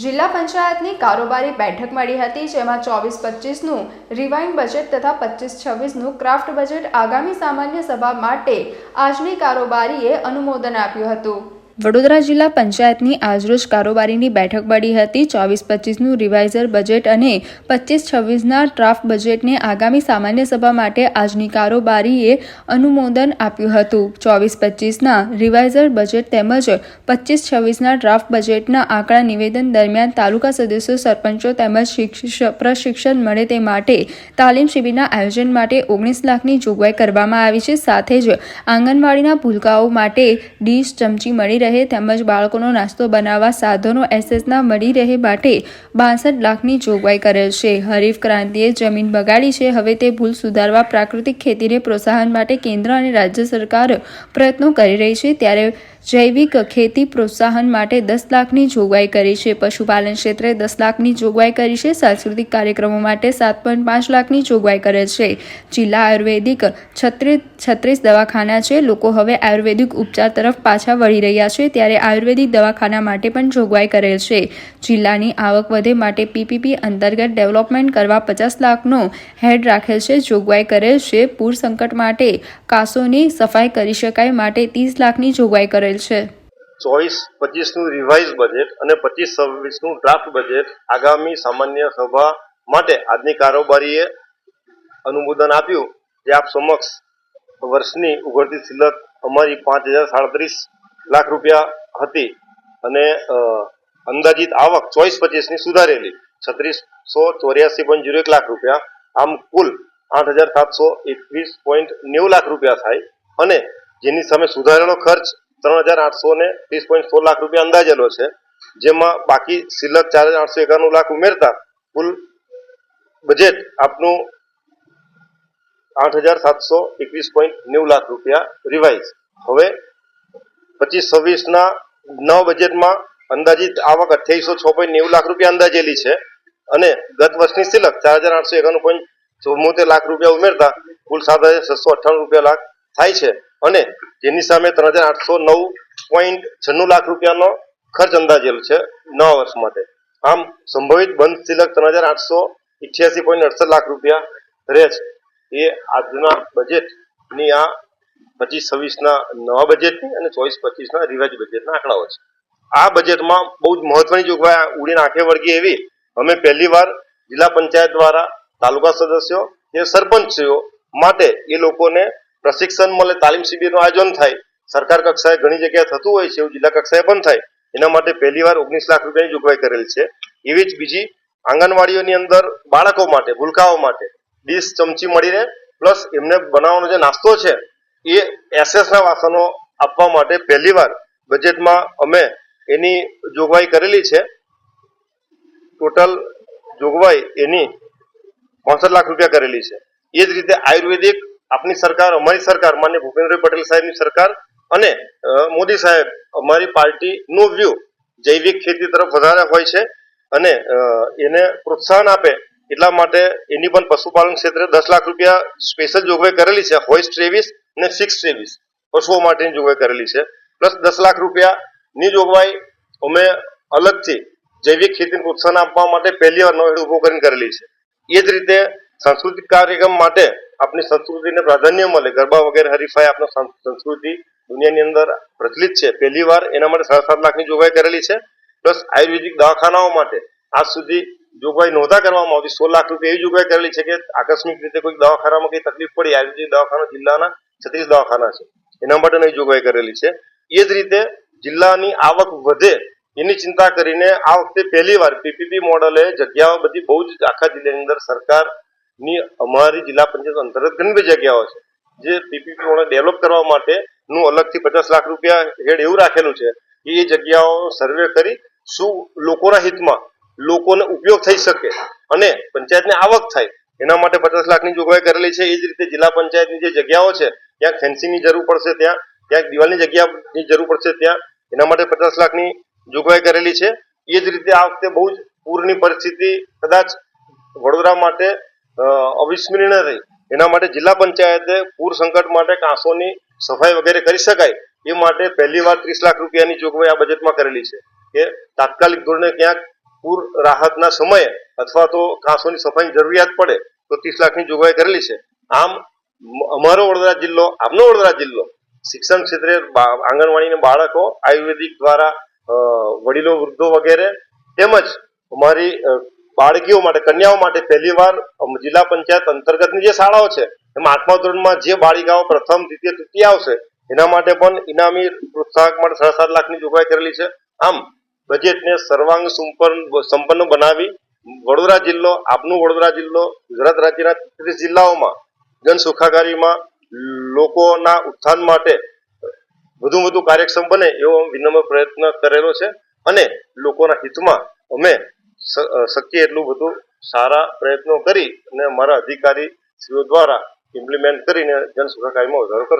જિલ્લા પંચાયતની કારોબારી બેઠક મળી હતી, જેમાં ચોવીસ પચીસનું રિવાઇન્ડ બજેટ તથા પચીસ છવ્વીસનું ક્રાફ્ટ બજેટ આગામી સામાન્ય સભા માટે આજની કારોબારીએ અનુમોદન આપ્યું હતું. વડોદરા જિલ્લા પંચાયતની આજરોજ કારોબારીની બેઠક મળી હતી. ચોવીસ પચીસનું રિવાઇઝર બજેટ અને પચીસ છવ્વીસના ડ્રાફ્ટ બજેટને આગામી સામાન્ય સભા માટે આજની કારોબારીએ અનુમોદન આપ્યું હતું. ચોવીસ પચીસના રિવાઇઝર બજેટ તેમજ પચીસ છવ્વીસના ડ્રાફ્ટ બજેટના આંકડા નિવેદન દરમિયાન તાલુકા સદસ્યો, સરપંચો તેમજ શિક્ષ- પ્રશિક્ષણ મળે તે માટે તાલીમ શિબિરના આયોજન માટે ઓગણીસ લાખની જોગવાઈ કરવામાં આવી છે. સાથે જ આંગણવાડીના ભૂલકાઓ માટે ડીશ ચમચી મળી રહે તેમજ બાળકોનો નાસ્તો બનાવવા સાધનો એસેસના મળી રહે માટે બાસઠ લાખની જોગવાઈ કરેલ છે. હરીફ ક્રાંતિએ જમીન બગાડી છે. હવે તે ભૂલ સુધારવા પ્રાકૃતિક ખેતીને પ્રોત્સાહન માટે કેન્દ્ર અને રાજ્ય સરકાર પ્રયત્નો કરી રહી છે. ત્યારે જૈવિક ખેતી પ્રોત્સાહન માટે દસ લાખની જોગવાઈ કરી છે. પશુપાલન ક્ષેત્રે દસ લાખની જોગવાઈ કરી છે. સાંસ્કૃતિક કાર્યક્રમો માટે સાત પોઈન્ટ પાંચ લાખની જોગવાઈ કરેલ છે. જિલ્લા આયુર્વેદિક છત્રીસ છત્રીસ દવાખાના છે. લોકો હવે આયુર્વેદિક ઉપચાર તરફ પાછા વળી રહ્યા છે. ત્યારે આયુર્વેદિક દવાખાના માટે પણ જોગવાઈ કરેલ છે. જિલ્લાની આવક વધે માટે પીપીપી અંતર્ગત ડેવલપમેન્ટ કરવા પચાસ લાખનો હેડ રાખેલ છે. જોગવાઈ કરેલ છે. પૂર સંકટ માટે કાસોની સફાઈ કરી શકાય માટે ત્રીસ લાખની જોગવાઈ કરેલ છે. ચોવીસ, પચીસનું રિવાઇઝ બજેટ અને પચીસ, છવ્વીસનું ડ્રાફ્ટ બજેટ આગામી સામાન્ય સભા માટે આજની કારોબારીએ અનુમોદન આપ્યું. જે આપ સમક્ષ વર્ષની ઉઘડતી સિલક અમારી પાંચ હજાર સાડત્રીસ લાખ રૂપિયા હતી અને અંદાજિત આવક ચોવીસ પચીસની સુધારેલી. છત્રીસો ચોર્યાસી પોઈન્ટ જીરો એક લાખ રૂપિયા. આમ કુલ આઠ હજાર સાતસો એકવીસ પોઈન્ટ નેવું લાખ રૂપિયા થાય અને જેની સામે સુધારેલો ખર્ચ ત્રણ હજાર આઠસો ને ત્રીસ પોઈન્ટ સોળ લાખ રૂપિયા અંદાજેલો છે. જેમાં બાકી સિલક ચાર હજાર આઠસો એકાણું લાખ ઉમેરતા કુલ બજેટ આપનું આઠ હજાર સાતસો એકવીસ પોઈન્ટ નેવું લાખ રૂપિયા રિવાઇઝ હવે પચીસ, છવ્વીસના નવ બજેટમાં અંદાજિત આવક અઠ્યાવીસો છ પોઈન્ટ નેવું લાખ રૂપિયા અંદાજેલી છે. અને ગત વર્ષની સિલક ચાર હજાર આઠસો એકાણું પોઈન્ટ ચુમ્મોતેર લાખ રૂપિયા ઉમેરતા કુલ સાત હજાર છસો અઠ્ઠાણું રૂપિયા લાખ થાય છે. અને જેની સામે ત્રણ હજાર આઠસો નવ પોઈન્ટ છન્નું લાખ રૂપિયાનો ખર્ચ અંદાજેલ છે નવા વર્ષ માટે. આમ સંભવિત બંધ સિલક ત્રણ હજાર આઠસો ઇઠ્યાસી પોઈન્ટ અડસઠ લાખ રૂપિયા રહે છે. એ આજના બજેટની આ પચીસ, છવ્વીસના નવા બજેટની અને ચોવીસ, પચીસના રિવાઇઝ બજેટના આંકડાઓ છે. આ બજેટમાં બહુ જ મહત્વની જોગવાઈ ઉડીને આંખે વળગી એવી અમે પહેલીવાર જિલ્લા પંચાયત દ્વારા તાલુકા સદસ્યો કે સરપંચીઓ માટે એ લોકોને પ્રશિક્ષણ મળે, તાલીમ શિબિરનું આયોજન થાય, સરકાર કક્ષાએ ઘણી જગ્યાએ થતું હોય છે એવું જિલ્લા કક્ષાએ પણ થાય, એના માટે પહેલીવાર ઓગણીસ લાખ રૂપિયાની જોગવાઈ કરેલ છે. એવી જ બીજી આંગણવાડીઓની અંદર બાળકો માટે, ભૂલકાઓ માટે ડીશ ચમચી મળીને પ્લસ એમને બનાવવાનો જે નાસ્તો છે એ એસએસના વાસનો આપવા માટે પહેલીવાર બજેટમાં અમે એની જોગવાઈ કરેલી છે. ટોટલ જોગવાઈ એની પાંસઠ લાખ રૂપિયા કરેલી છે. એ જ રીતે આયુર્વેદિક આપની સરકાર, અમારી સરકાર, માન્ય ભૂપેન્દ્રભાઈ પટેલ સાહેબની સરકાર અને મોદી સાહેબ અમારી પાર્ટીનો વ્યૂ જૈવિક ખેતી તરફ વધારે હોય છે અને એને પ્રોત્સાહન આપે એટલા માટે એની પણ પશુપાલન ક્ષેત્રે દસ લાખ રૂપિયા સ્પેશિયલ જોગવાઈ કરેલી છે. હોઈસ ત્રેવીસ અને સિક્સ સેવીસ પશુઓ માટેની જોગવાઈ કરેલી છે. પ્લસ દસ લાખ રૂપિયાની જોગવાઈ અમે અલગથી જૈવિક ખેતીને પ્રોત્સાહન આપવા માટે પહેલી વાર નવેડ ઊભો કરીને કરેલી છે. એ જ રીતે સાંસ્કૃતિક કાર્યક્રમ માટે આપણી સંસ્કૃતિને પ્રાધાન્ય મળે. ગરબા વગેરે, હરીફાઈ આપનો સં- સંસ્કૃતિ દુનિયાની અંદર પ્રચલિત છે. પહેલી વાર એના માટે સાડા સાત લાખની જોગવાઈ કરેલી છે. પ્લસ આયુર્વેદિક દવાખાનાઓ માટે આજ સુધી જોગવાઈ નહોતા કરવામાં આવતી સોળ લાખ રૂપિયા એવી જોગવાઈ કરેલી છે કે આકસ્મિક રીતે કોઈ દવાખાનામાં કઈ તકલીફ પડી, આયુર્વેદિક દવાખાના જિલ્લાના છત્રીસ દવાખાના છે. એના માટે નવી જોગવાઈ કરેલી છે. એ જ રીતે જિલ્લાની આવક વધે એની ચિંતા કરીને આ વખતે પહેલી વાર પીપીપી મોડલે જગ્યાઓ બધી બહુ જ આખા જિલ્લાની અંદર સરકારની અમારી જિલ્લા પંચાયત અંતર્ગત ઘણી બધી જગ્યાઓ છે. જે પીપીપી મોડલ ડેવલપ કરવા માટે નું અલગથી પચાસ લાખ રૂપિયા હેડ એવું રાખેલું છે કે એ જગ્યાઓ સર્વે કરી શું લોકોના હિતમાં લોકોને ઉપયોગ થઈ શકે અને પંચાયતને આવક થાય એના માટે પચાસ લાખની જોગવાઈ કરેલી છે. એ જ રીતે જિલ્લા પંચાયતની જે જગ્યાઓ છે ત્યાં ફેન્સિંગની જરૂર પડશે ત્યાં ક્યાંક દિવાલની જગ્યાની જરૂર પડશે ત્યાં, એના માટે પચાસ લાખની જોગવાઈ કરેલી છે. એ જ રીતે આ વખતે બહુ જ પૂરની પરિસ્થિતિ, કદાચ વડોદરા માટે અવિસ્મરણીય રહી. એના માટે જિલ્લા પંચાયતે પૂર સંકટ માટે કાંસોની સફાઈ વગેરે કરી શકાય, એ માટે પહેલી વાર ત્રીસ લાખ રૂપિયાની જોગવાઈ આ બજેટમાં કરેલી છે. કે તાત્કાલિક ધોરણે ક્યાંક પૂર રાહતના સમયે અથવા તો કાંસોની સફાઈની જરૂરિયાત પડે, તો ત્રીસ લાખની જોગવાઈ કરેલી છે. આમ અમારો વડોદરા જિલ્લો, આપનો વડોદરા જિલ્લો, શિક્ષણ ક્ષેત્રે આંગણવાડીના બાળકો, આયુર્વેદિક દ્વારા વડીલો, વૃદ્ધો વગેરે, તેમજ અમારી બાળકીઓ માટે, કન્યાઓ માટે પહેલી વાર જિલ્લા પંચાયત અંતર્ગતની જે શાળાઓ છે, એમાં આઠમા ધોરણમાં જે બાળિકાઓ પ્રથમ, દ્વિતીય, તૃતીય આવશે, એના માટે પણ ઇનામી પ્રોત્સાહક માટે સાડા સાત લાખની જોગવાઈ કરેલી છે. આમ, બજેટને સર્વાંગ સંપન્ન બનાવી વડોદરા જિલ્લો, આપનું વડોદરા જિલ્લો, ગુજરાત રાજ્યના ત્રીસ જિલ્લાઓમાં જન સુખાકારીમાં લોકોના ઉત્થાન માટે વધુ વધુ કાર્યક્ષમ બને એવો વિનમ્ર પ્રયત્ન કરેલો છે અને લોકોના હિતમાં અમે શક્ય એટલું બધું સારા પ્રયત્નો કરી અને અમારા અધિકારીઓ દ્વારા ઇમ્પ્લિમેન્ટ કરીને જન સુખાકારીમાં વધારો કરશું.